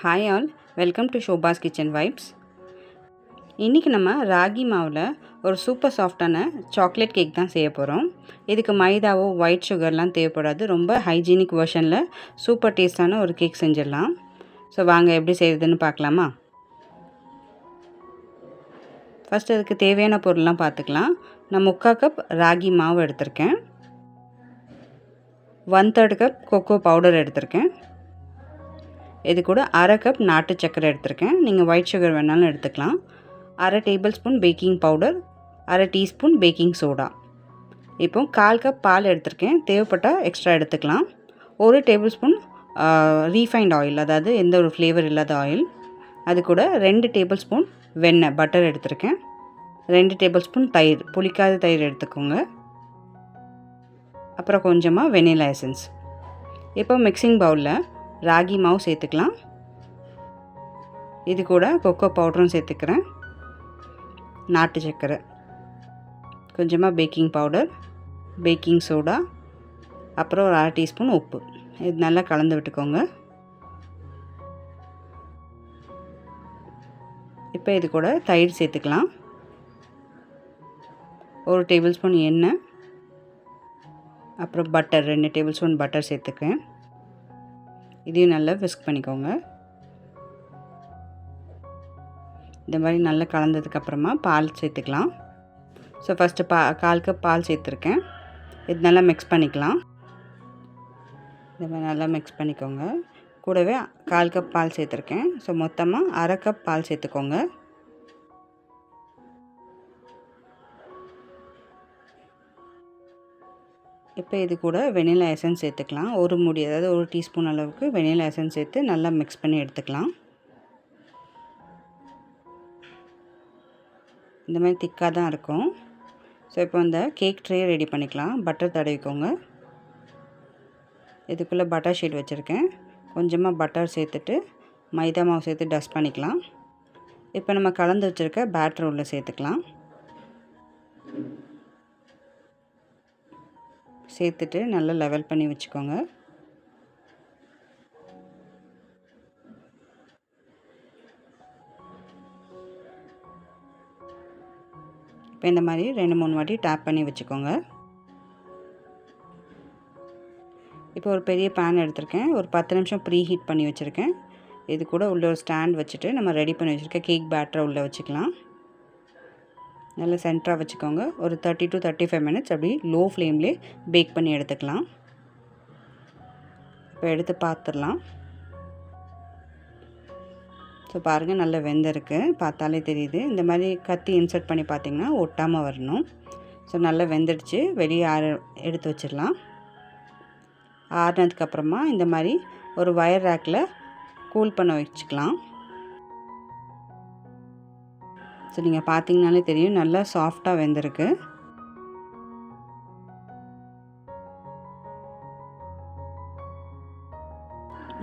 Hi all welcome to ஷோபாஸ் kitchen vibes இன்றைக்கி நம்ம ராகி மாவில் ஒரு சூப்பர் சாஃப்டான சாக்லேட் கேக் தான் செய்ய போகிறோம் இதுக்கு மைதாவோ ஒயிட் சுகர்லாம் தேவைப்படாது. ரொம்ப ஹைஜீனிக் வெர்ஷனில் சூப்பர் டேஸ்டான ஒரு கேக் செஞ்சிடலாம். ஸோ வாங்க எப்படி செய்கிறதுன்னு பார்க்கலாமா? ஃபஸ்ட் அதுக்கு தேவையான பொருள்லாம் பார்த்துக்கலாம். நான் முக்கால் கப் ராகி மாவு எடுத்திருக்கேன். One third cup cocoa powder எடுத்திருக்கேன். இது கூட அரை கப் நாட்டு சர்க்கரை எடுத்திருக்கேன். நீங்கள் ஒயிட் சுகர் வேணாலும் எடுத்துக்கலாம். அரை டேபிள் ஸ்பூன் பேக்கிங் பவுடர் அரை டீஸ்பூன் பேக்கிங் சோடா இப்போ கால் கப் பால் எடுத்திருக்கேன். தேவைப்பட்டால் எக்ஸ்ட்ரா எடுத்துக்கலாம். ஒரு டேபிள் ஸ்பூன் ரீஃபைண்ட் ஆயில் அதாவது எந்த ஒரு ஃப்ளேவர் இல்லாத ஆயில் அது கூட ரெண்டு டேபிள் ஸ்பூன் வெண்ணெய் பட்டர் எடுத்திருக்கேன். ரெண்டு டேபிள் ஸ்பூன் தயிர் புளிக்காத தயிர் எடுத்துக்கோங்க. அப்புறம் கொஞ்சமாக வெனிலா எசன்ஸ் இப்போ மிக்சிங் பவுலில் ராகி மாவு சேர்த்துக்கலாம். இது கூட கொக்கோ பவுடரும் சேர்த்துக்கிறேன். நாட்டு சர்க்கரை கொஞ்சமாக பேக்கிங் பவுடர் பேக்கிங் சோடா அப்புறம் ஒரு அரை டீஸ்பூன் உப்பு. இது நல்லா கலந்து விட்டுக்கோங்க. இப்போ இது கூட தயிர் சேர்த்துக்கலாம். ஒரு டேபிள் ஸ்பூன் எண்ணெய் அப்புறம் பட்டர் ரெண்டு டேபிள் ஸ்பூன் பட்டர் சேர்த்துக்கேன் இதையும் நல்லா விஸ்க் பண்ணிக்கோங்க. இந்த மாதிரி நல்லா கலந்ததுக்கப்புறமா பால் சேர்த்துக்கலாம். ஸோ ஃபஸ்ட்டு பா கால் கப் பால் சேர்த்துருக்கேன். இது நல்லா மிக்ஸ் பண்ணிக்கலாம். இந்த மாதிரி நல்லா மிக்ஸ் பண்ணிக்கோங்க. கூடவே கால் கப் பால் சேர்த்துருக்கேன். ஸோ மொத்தமாக அரை கப் பால் சேர்த்துக்கோங்க. இப்போ இது கூட வெனிலா எசன்ஸ் சேர்த்துக்கலாம். ஒரு முடி அதாவது ஒரு டீஸ்பூன் அளவுக்கு வெனிலா எசன்ஸ் சேர்த்து நல்லா மிக்ஸ் பண்ணி எடுத்துக்கலாம். இந்த மாதிரி திக்காக தான் இருக்கும். ஸோ இப்போ இந்த கேக் ட்ரே ரெடி பண்ணிக்கலாம். பட்டர் தடவிக்கோங்க. இதுக்குள்ளே பட்டர் ஷீட் வச்சுருக்கேன். கொஞ்சமாக பட்டர் சேர்த்துட்டு மைதா மாவு சேர்த்து டஸ்ட் பண்ணிக்கலாம். இப்போ நம்ம கலந்து வச்சுருக்க பேட்டர் உள்ளே சேர்த்துக்கலாம். சேர்த்துட்டு நல்லா லெவல் பண்ணி வச்சுக்கோங்க. இப்போ இந்த மாதிரி ரெண்டு மூணு வாட்டி டேப் பண்ணி வச்சுக்கோங்க. இப்போ ஒரு பெரிய பேன் எடுத்திருக்கேன். ஒரு பத்து நிமிஷம் ப்ரீ ஹீட் பண்ணி வச்சுருக்கேன். இது கூட உள்ள ஒரு ஸ்டாண்ட் வச்சுட்டு நம்ம ரெடி பண்ணி வச்சுருக்க கேக் பேட்டரை உள்ளே வச்சுக்கலாம். நல்லா சென்டராக வச்சுக்கோங்க. ஒரு thirty to thirty five minutes அப்படி லோ ஃப்ளேம்லே பேக் பண்ணி எடுத்துக்கலாம். இப்போ எடுத்து பார்த்துடலாம். ஸோ பாருங்கள் நல்லா வெந்திருக்கு. பார்த்தாலே தெரியுது. இந்த மாதிரி கத்தி இன்சர்ட் பண்ணி பார்த்திங்கன்னா ஒட்டாமல் வரணும். ஸோ நல்லா வெந்துடுச்சு. வெளியே ஆற எடுத்து வச்சிடலாம். ஆறுனதுக்கப்புறமா இந்த மாதிரி ஒரு வயர் ரேக்கில் கூல் பண்ண வச்சுக்கலாம். ஸோ நீங்கள் பார்த்தீங்கனாலே தெரியும். நல்லா சாஃப்டாக வெந்திருக்கு.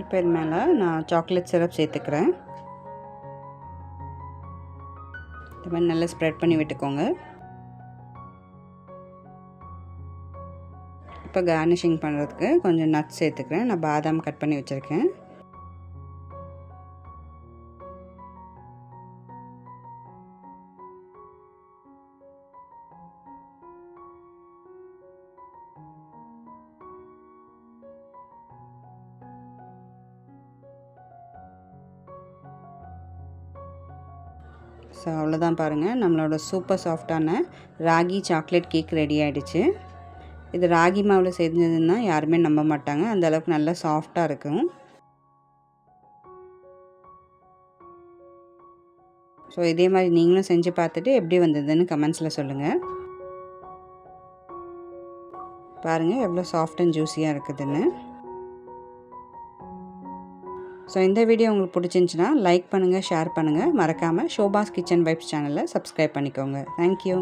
இப்போ இது மேலே நான் சாக்லேட் சிரப் சேர்த்துக்கிறேன். இது மாதிரி நல்லா ஸ்ப்ரெட் பண்ணி விட்டுக்கோங்க. இப்போ கார்னிஷிங் பண்ணுறதுக்கு கொஞ்சம் நட்ஸ் சேர்த்துக்கிறேன். நான் பாதாம் கட் பண்ணி வச்சுருக்கேன். ஸோ அவ்வளோதான் பாருங்கள் நம்மளோட சூப்பர் சாஃப்டான ராகி சாக்லேட் கேக் ரெடி ஆகிடுச்சு இது ராகி மாவில் செஞ்சதுன்னா யாருமே நம்ப மாட்டாங்க. அந்தளவுக்கு நல்லா சாஃப்டாக இருக்கும். ஸோ இதே மாதிரி நீங்களும் செஞ்சு பார்த்துட்டு எப்படி வந்ததுன்னு கமெண்ட்ஸில் சொல்லுங்கள் பாருங்கள் எவ்வளோ சாஃப்ட் அண்ட் ஜூஸியாக இருக்குதுன்னு. ஸோ இந்த வீடியோ உங்களுக்கு பிடிச்சிருந்துச்சின்னா லைக் பண்ணுங்கள் ஷேர் பண்ணுங்கள் மறக்காமல் ஷோபாஸ் கிச்சன் வைப்ஸ் சேனலை சப்ஸ்கிரைப் பண்ணிக்கோங்க. Thank you